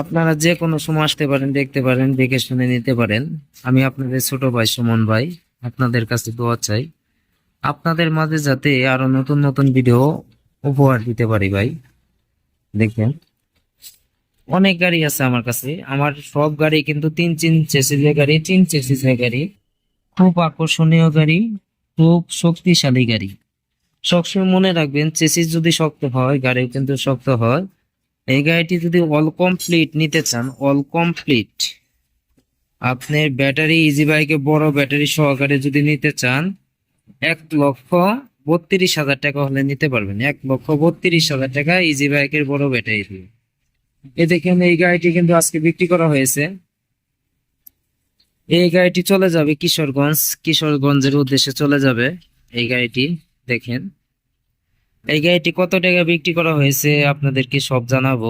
আপনারা যে কোনো সময় আসতে পারেন, দেখতে পারেন, দেখে শুনে নিতে পারেন। আমি আপনাদের ছোট ভাই সুমন ভাই, আপনাদের কাছে দোয়া চাই। আপনাদের মাঝে যাতে আরও নতুন নতুন ভিডিও উপহার দিতে পারি ভাই। দেখেন, অনেক গাড়ি আছে আমার কাছে। আমার সব গাড়ি কিন্তু তিন তিন চেসিসের গাড়ি, তিন চেসিসের গাড়ি। খুব আকর্ষণীয় গাড়ি, খুব শক্তিশালী গাড়ি। সবসময় মনে রাখবেন চেসিস যদি শক্ত হয় গাড়ি কিন্তু শক্ত হয়। এই গাড়িটি যদি অল কমপ্লিট নিতে চান অল কমপ্লিট আপনার ব্যাটারি ইজি বাইকে বড় ব্যাটারি সহকারে যদি নিতে চান, এক লক্ষ বত্রিশ হাজার টাকা হলে নিতে পারবেন। এক লক্ষ বত্রিশ হাজার টাকা ইজি বাইকের বড় ব্যাটারি। দিয়ে এ দেখেন এই গাড়িটি কিন্তু আজকে বিক্রি করা হয়েছে। এই গাড়িটি চলে যাবে কিশোরগঞ্জ, কিশোরগঞ্জের উদ্দেশ্যে চলে যাবে এই গাড়িটি, দেখেন। এই গাড়িটি কত টাকা বিক্রি করা হয়েছে আপনাদেরকে সব জানাব।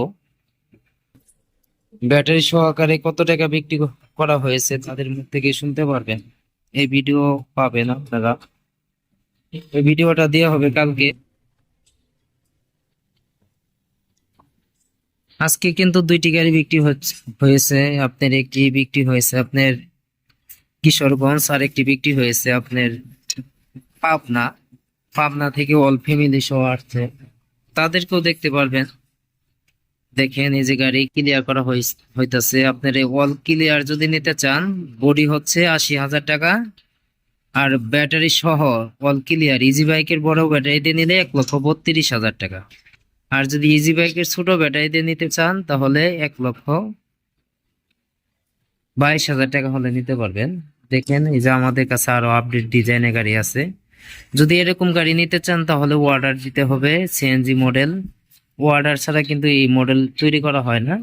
ব্যাটারি সহকারে কত টাকা বিক্রি করা হয়েছে তাদের মুখ থেকে শুনতে পারবেন। এই ভিডিও পাবেন আপনারা। এই ভিডিওটা দেওয়া হবে কালকে। আজকে কিন্তু দুইটি গাড়ি বিক্রি হয়েছে, আপনার একটি বিক্রি হয়েছে আপনার কিশোরগঞ্জ আর একটি বিক্রি হয়েছে আপনার পাবনা। পাবনা থেকে অল ফ্যামিলি সহ আসছে। তাদেরকেও দেখতে পারবেন। দেখেন, এই যে গাড়ি ক্লিয়ার করা হইতাছে। আপনার এই অল ক্লিয়ার যদি নিতে চান বডি হচ্ছে আশি হাজার টাকা। আর ব্যাটারি সহ অল ক্লিয়ার ইজি বাইকের বড় ব্যাটারিতে নিলে এক লক্ষ বত্রিশ হাজার টাকা। আর যদি ইজি বাইকের ছোট ব্যাটারিতে নিতে চান, তাহলে এক লক্ষ বাইশ হাজার টাকা হলে নিতে পারবেন। দেখেন, এই যে আমাদের কাছে আরও আপডেট ডিজাইনের গাড়ি আছে। যদি এরকম গাড়ি নিতে চান, তাহলে অর্ডার দিতে হবে সিএনজি মডেল অর্ডার ছাড়া কিন্তু এই মডেল তৈরি করা হয় না।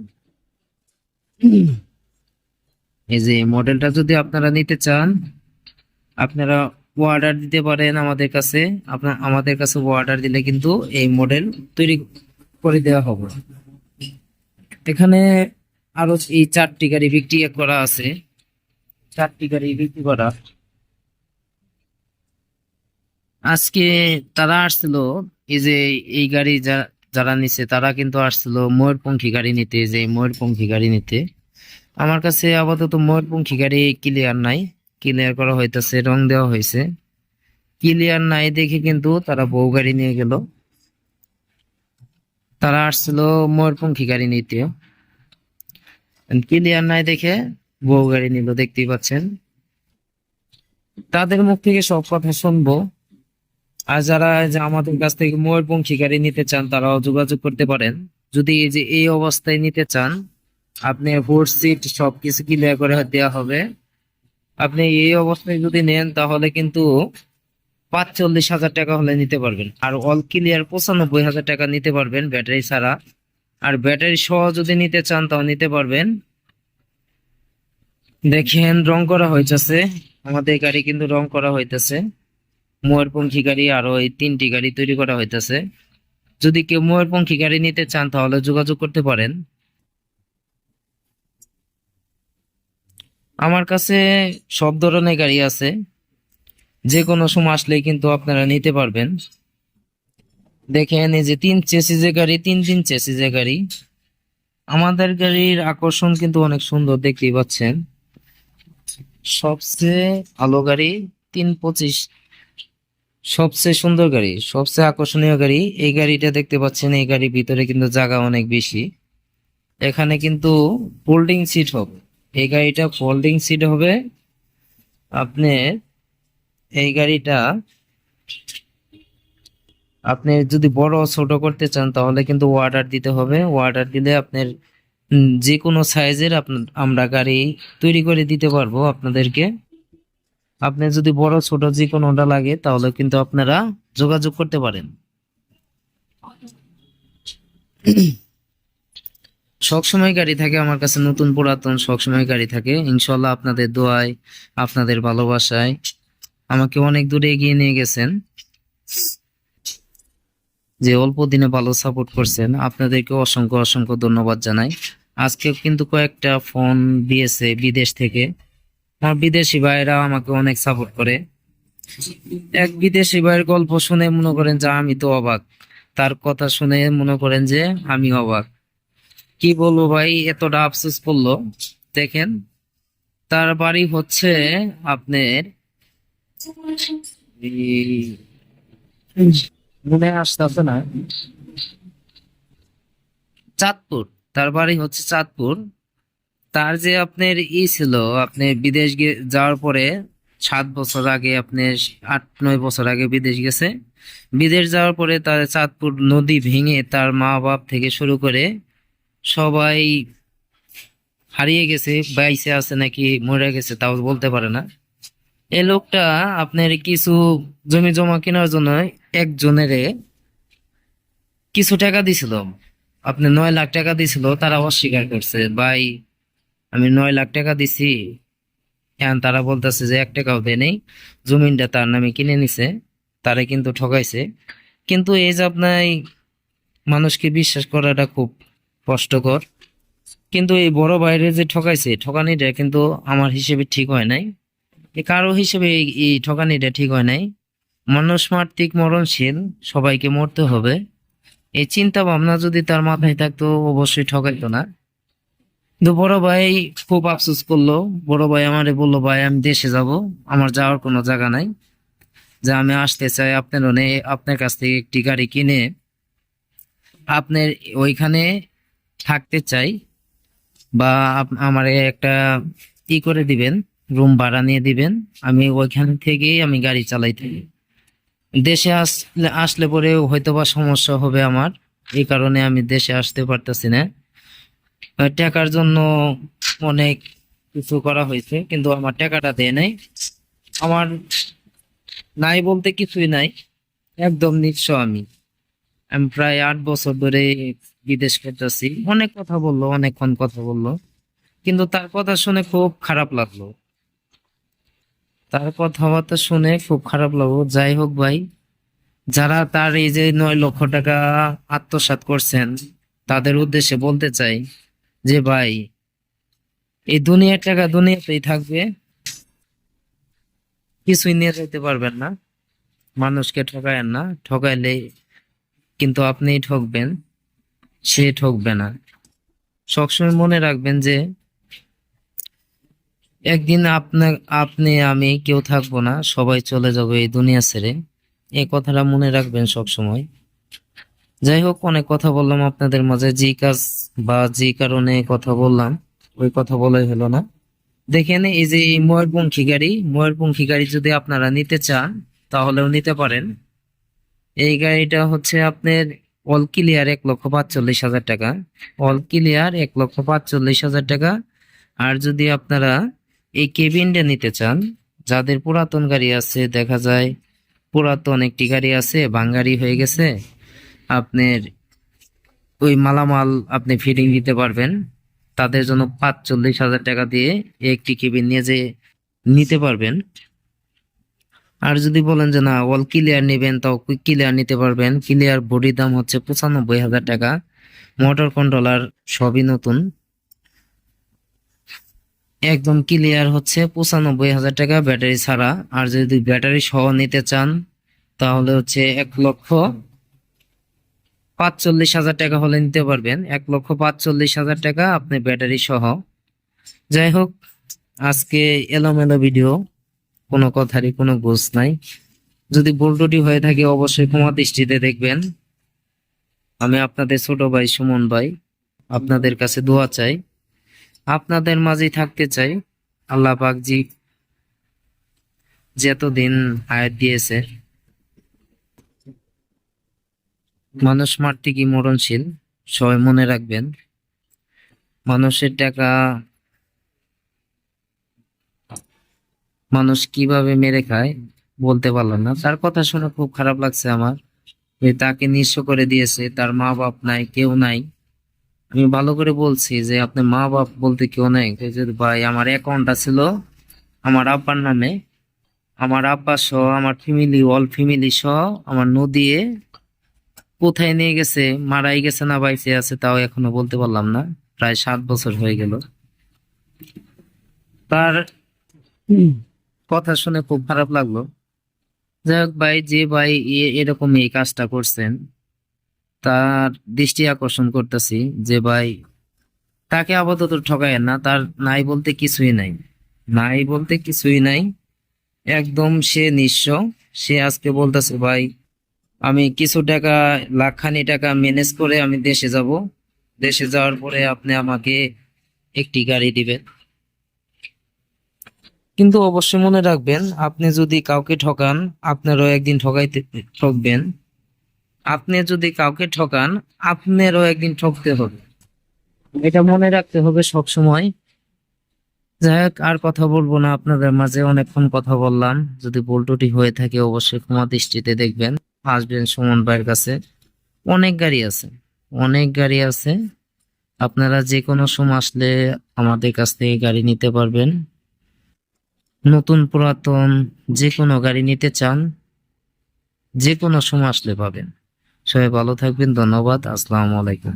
এই যে মডেলটা যদি আপনারা নিতে চান, আপনারা অর্ডার দিতে পারেন আমাদের কাছে। আপনার আমাদের কাছে অর্ডার দিলে কিন্তু এই মডেল তৈরি করে দেওয়া হবে। এখানে আরও এই চারটি গাড়ি বিক্রি করা আছে। চারটি গাড়ি বিক্রি করা। আজকে তারা আসছিল, এই যে এই গাড়ি যারা নিছে তারা কিন্তু আসছিল ময়ূরপঙ্খী গাড়ি নিতে, যে ময়ূরপঙ্খী গাড়ি নিতে। আমার কাছে আপাতত ময়ূরপঙ্খী গাড়ি ক্লিয়ার নাই। ক্লিয়ার করা হইতাছে, রং দেওয়া হয়েছে ক্লিয়ার নাই দেখে কিন্তু তারা বউ গাড়ি নিয়ে গেল। তারা আসছিল ময়ূরপঙ্খী গাড়ি নিতে। ক্লিয়ার নাই দেখে বউ গাড়ি নিল, দেখতেই পাচ্ছেন। তাদের মুখ থেকে সব কথা শুনব। আর যারা যে আমাদের কাছ থেকে ময়ূরপঙ্খী গাড়ি নিতে চান, তারাও যোগাযোগ করতে পারেন। যদি এই যে এই অবস্থায় নিতে চান, আপনি ফোর সিট সবকিছু ক্লিয়ার করে দেওয়া হবে। আপনি এই অবস্থায় যদি নেন, তাহলে কিন্তু পাঁচচল্লিশ হাজার টাকা হলে নিতে পারবেন। আর অল ক্লিয়ার পঁচানব্বই হাজার টাকা নিতে পারবেন ব্যাটারি ছাড়া। আর ব্যাটারি সহ যদি নিতে চান, তাও নিতে পারবেন। দেখেন, রং করা হইতেছে। আমাদের গাড়ি কিন্তু রং করা হইতেছে। ময়ূরপঙ্খী গাড়ি আরও এই তিনটি গাড়ি তৈরি করা হইতেছে। যদি কেউ ময়ূরপঙ্খী গাড়ি নিতে চান, তাহলে যোগাযোগ করতে পারেন। আমার কাছে সব ধরনের গাড়ি আছে। যে কোনো সময় আসলেই কিন্তু আপনারা নিতে পারবেন। দেখেন, এই যে তিন চেসিজের গাড়ি, তিন তিন চেসিজের গাড়ি। আমাদের গাড়ির আকর্ষণ কিন্তু অনেক সুন্দর, দেখতেই পাচ্ছেন। সবচেয়ে ভালো গাড়ি তিন পঁচিশ সবচেয়ে সুন্দর গাড়ি, সবচেয়ে আকর্ষণীয় গাড়ি, এই গাড়িটা দেখতে পাচ্ছেন, এই গাড়ির ভিতরে কিন্তু জায়গা অনেক বেশি। এখানে কিন্তু ফোল্ডিং সিট হবে। এই গাড়িটা ফোল্ডিং সিট হবে। আপনি এই গাড়িটা আপনি যদি বড় ছোট করতে চান, তাহলে কিন্তু অর্ডার দিতে হবে। অর্ডার দিলে আপনার যে কোনো সাইজের আপনার আমরা গাড়ি তৈরি করে দিতে পারব আপনাদেরকে। আপনি যদি বড়, ছোট যে কোনোটা লাগে, তাহলে কিন্তু আপনারা যোগাযোগ করতে পারেন। সবসময় গাড়ি থাকে আমার কাছে, নতুন পুরাতন সবসময় গাড়ি থাকে। ইনশাল্লাহ আপনাদের দোয়ায়, আপনাদের ভালোবাসায় আমাকে অনেক দূরে এগিয়ে নিয়ে গেছেন। যে অল্প দিনে ভালো সাপোর্ট করছেন আপনাদেরকে অসংখ্য অসংখ্য ধন্যবাদ জানাই। আজকে কিন্তু কয়েকটা ফোন দিয়েছে বিদেশ থেকে। বিদেশি ভাইরা আমাকে অনেক সাপোর্ট করে। এক বিদেশি ভাইয়ের গল্প শুনে মনে করেন যে আমি তো অবাক। তার কথা শুনে মনে করেন যে আমি অবাক। কি বলব ভাই, এতটা আফসোস করল। দেখেন, তার বাড়ি হচ্ছে আপনার মনে আসতেছে না। চাঁদপুর, তার বাড়ি হচ্ছে চাঁদপুর। তার যে আপনার ই ছিল, আপনি বিদেশ যাওয়ার পরে সাত বছর আগে আপনি আট, নয় বছর আগে বিদেশ গেছে। বিদেশ যাওয়ার পরে তার চাঁদপুর নদী ভেঙে তার মা বাপ থেকে শুরু করে সবাই হারিয়ে গেছে বাইসে আছে নাকি মরে গেছে তাও বলতে পারে না। এই লোকটা আপনার কিছু জমি জমা কেনার জন্য একজনের কিছু টাকা দিছিল। আপনি নয় লাখ টাকা দিছিল, তারা অস্বীকার করছে, ভাই আমি নয় লাখ টাকা দিছি। এখন তারা বলতেছে যে এক টাকাও দেয় নেই। জমিনটা তার নামে কিনে নিছে, তারা কিন্তু ঠকাইছে। কিন্তু এই যে আপনার মানুষকে বিশ্বাস করাটা খুব কষ্টকর। কিন্তু এই বড় বাইরে যে ঠকাইছে, ঠকানিটা কিন্তু আমার হিসেবে ঠিক হয় নাই। কারও হিসেবে এই- ঠকানিটা ঠিক হয় নাই। মানুষ মাত্রিক মরণশীল, সবাইকে মরতে হবে। এই চিন্তা ভাবনা যদি তার মাথায় থাকতো, অবশ্যই ঠকাইতো না। কিন্তু বড় ভাই খুব আফসোস করল। বড় ভাই আমারে বলল, ভাই, আমি দেশে যাব। আমার যাওয়ার কোনো জায়গা নাই। যে আমি আসতে চাই আপনার ওনে, আপনার কাছ থেকে একটি গাড়ি কিনে আপনার ওইখানে থাকতে চাই বা আমারে একটা ই করে দিবেন, রুম ভাড়া নিয়ে দিবেন। আমি ওইখান থেকেই আমি গাড়ি চালাই থাকি। দেশে আসলে আসলে পরে হয়তো বা সমস্যা হবে আমার। এই কারণে আমি দেশে আসতে পারতেছি না। টাকার জন্য অনেক কিছু করা হয়েছে, কিন্তু আমার টাকাটা দেয় নাই। আমার নাই বলতে কিছুই নাই, একদম নিঃস্ব আমি। আমি প্রায় আট বছর ধরে বিদেশ করতেছি অনেক কথা বলল, অনেকক্ষণ কথা বলল, কিন্তু তার কথা শুনে খুব খারাপ লাগল। তার কথাবার্তা শুনে খুব খারাপ লাগল। যাই হোক ভাই, যারা তার এই যে নয় লক্ষ টাকা আত্মসাৎ করছেন, তাদের উদ্দেশ্যে বলতে চাই যে ভাই, এই দুনিয়ার টাকা দুনিয়াতেই থাকবে। কিছুই নিয়ে যেতে পারবেন না। মানুষকে ঠকায়েন না। ঠকাইলে কিন্তু আপনিই ঠকবেন, সে ঠকবে না। সবসময় মনে রাখবেন যে, একদিন আপনার আপনি, আমি কেউ থাকব না, সবাই চলে যাবে এই দুনিয়া ছেড়ে। এই কথাটা মনে রাখবেন সব সময় যাই হোক, অনেক কথা বললাম আপনাদের মাঝে। যে কাজ বা যে কারণে কথা বললাম, ওই কথা বলাই হলো না। দেখেন, এই যে ময়ূরপঙ্খী গাড়ি ময়ূরপঙ্খী গাড়ি যদি আপনারা নিতে চান, তাহলেও নিতে পারেন। এই গাড়িটা হচ্ছে আপনার অল ক্লিয়ার এক লক্ষ পাঁচচল্লিশ হাজার টাকা। অল ক্লিয়ার এক লক্ষ পাঁচচল্লিশ হাজার টাকা। আর যদি আপনারা এই কেবিনটা নিতে চান, যাদের পুরাতন গাড়ি আছে, দেখা যায় পুরাতন একটি গাড়ি আছে, বাঙ্গারি হয়ে গেছে আপনার ওই মালামাল আপনি ফিটিং দিতে পারবেন। তাদের জন্য পাঁচচল্লিশ হাজার টাকা দিয়ে একটি কেবিন নিয়ে যে নিতে পারবেন। আর যদি বলেন যে, না অল ক্লিয়ার নেবেন, তাও ক্লিয়ার নিতে পারবেন। ক্লিয়ার বডির দাম হচ্ছে পঁচানব্বই হাজার টাকা। মোটর কন্ট্রোলার সবই নতুন। একদম ক্লিয়ার হচ্ছে পঁচানব্বই হাজার টাকা ব্যাটারি ছাড়া। আর যদি ব্যাটারি সহ নিতে চান, তাহলে হচ্ছে এক লক্ষ পাঁচচল্লিশ হাজার টাকা হলে নিতে পারবেন। এক লক্ষ পাঁচচল্লিশ হাজার টাকা আপনি ব্যাটারি সহ। যাই হোক, আজকে এলোমেলো ভিডিও, কোনো কথারই কোনো গোছ নাই। যদি ভুলটুটি হয়ে থাকে, অবশ্যই ক্ষমা দৃষ্টিতে দেখবেন। আমি আপনাদের ছোট ভাই সুমন ভাই, আপনাদের কাছে দোয়া চাই। আপনাদের মাঝেই থাকতে চাই। আল্লাহ পাক জি যতদিন হায়াত দিয়েছে মানুষ মারতে কি মরণশীল, সবাই মনে রাখবেন। মানুষের টাকা মানুষ কীভাবে মেরে খায় বলতে পারলাম না। তার কথা শুনে খুব খারাপ লাগছে আমার। যে তাকে নিঃস্ব করে দিয়েছে, তার মা বাপ নাই, কেউ নাই। আমি ভালো করে বলছি যে আপনার মা বাপ বলতে কেউ নাই। ভাই, আমার অ্যাকাউন্টটা ছিল আমার আব্বার নামে। আমার আব্বা সহ, আমার ফ্যামিলি অল ফ্যামিলি সহ, আমার নদীয়ে কোথায় নিয়ে গেছে, মারাই গেছে না বাইসে আছে, তাও এখনও বলতে পারলাম না। প্রায় সাত বছর হয়ে গেল। তার কথা শুনে খুব খারাপ লাগল। যাই হোক ভাই, যে ভাই এরকম এই কাজটা করছেন, তার দৃষ্টি আকর্ষণ করতেছি যে ভাই তাকে আপাতত ঠকায়েন না, তার নাই বলতে কিছুই নাই। নাই বলতে কিছুই নাই। একদম সে নিঃস্ব। সে আজকে বলতেছে, ভাই আমি কিছু টাকা, লাখখানি টাকা ম্যানেজ করে আমি দেশে যাব। দেশে যাওয়ার পরে আপনি আমাকে একটি গাড়ি দিবেন। কিন্তু অবশ্যই মনে রাখবেন, আপনি যদি কাউকে ঠকান, আপনারও একদিন ঠকাইতে, ঠকবেন। আপনি যদি কাউকে ঠকান, আপনারও একদিন ঠকতে হবে। এটা মনে রাখতে হবে সব সময় যাই হোক, আর কথা বলব না, আপনাদের মাঝে অনেকক্ষণ কথা বললাম। যদি বল্টুটি হয়ে থাকে, অবশ্যই ক্ষমা দৃষ্টিতে দেখবেন। আসবেন সুমন ভাইয়ের কাছে অনেক গাড়ি আছে, অনেক গাড়ি আছে। আপনারা যে কোনো সময় আসলে আমাদের কাছ থেকে গাড়ি নিতে পারবেন। নতুন, পুরাতন যে কোনো গাড়ি নিতে চান যে কোনো সময় আসলে পাবেন। সবাই ভালো থাকবেন, ধন্যবাদ, আসসালামু আলাইকুম।